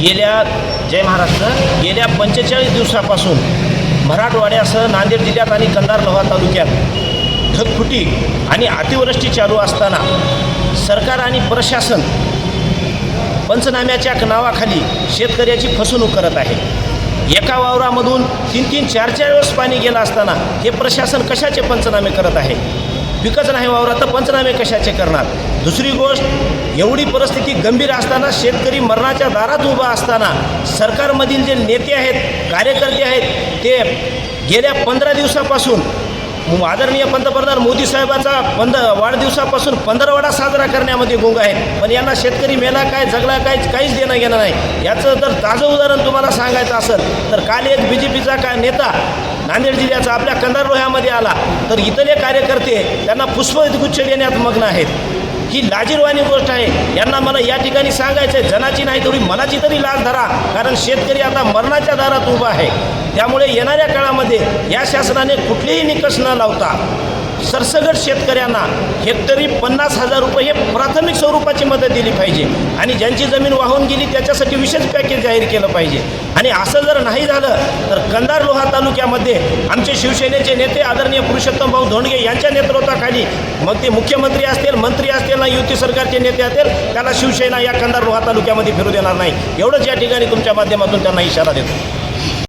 गेल्या जय महाराष्ट्र गेल्या पंचेचाळीस दिवसापासून मराठवाड्यासह नांदेड जिल्ह्यात आणि कंधार लोहा तालुक्यात ढगफुटी आणि अतिवृष्टी चालू असताना सरकार आणि प्रशासन पंचनाम्याच्या नावाखाली शेतकऱ्याची फसवणूक करत आहे. एका वावरामधून तीन तीन चार चार वेळेस पाणी गेलं असताना हे प्रशासन कशाचे पंचनामे करत आहे? पिकच नाही वावरात तर पंचनामे कशाचे करणार? दुसरी गोष्ट एवढी परिस्थिती गंभीर असताना शेतकरी मरणाच्या दारात उभा असताना सरकारमधील जे नेते आहेत कार्यकर्ते आहेत ते गेल्या पंधरा दिवसापासून आदरणीय पंतप्रधान मोदी साहेबाचा पंध वाढदिवसापासून पंधरवडा साजरा करण्यामध्ये गुंग आहेत. पण यांना शेतकरी मेला काय जगला काय काहीच देणं घेणं नाही. याचं जर ताजं उदाहरण तुम्हाला सांगायचं असेल तर काल एक बी जे पीचा काय नेता नांदेड जिल्ह्याचा आपल्या कंधार रोह्यामध्ये आला. तर इथले कार्यकर्ते त्यांना पुष्पगुच्छ देण्यात मग्न आहेत. ही लाजीरवाणी गोष्ट आहे. यांना मला या ठिकाणी सांगायचं आहे जनाची नाही तेवढी मनाची तरी लाज धरा. कारण शेतकरी आता मरणाच्या दारात उभा आहे. त्यामुळे येणाऱ्या काळामध्ये या शासनाने कुठलेही निकष न लावता सरसगट शेतकऱ्यांना हेक्टरी पन्नास हजार रुपये हे प्राथमिक स्वरूपाची मदत दिली पाहिजे. आणि ज्यांची जमीन वाहून गेली त्याच्यासाठी विशेष पॅकेज जाहीर केलं पाहिजे. आणि असं जर नाही झालं तर कंधार लोहा तालुक्यामध्ये आमचे शिवसेनेचे नेते आदरणीय पुरुषोत्तम भाऊ धोंडगे यांच्या नेतृत्वाखाली मग ते मुख्यमंत्री असतील मंत्री असतील ना युती सरकारचे नेते असतील त्याला शिवसेना या कंधार लोहा तालुक्यामध्ये फिरू देणार नाही. एवढंच या ठिकाणी तुमच्या माध्यमातून त्यांना इशारा देतो.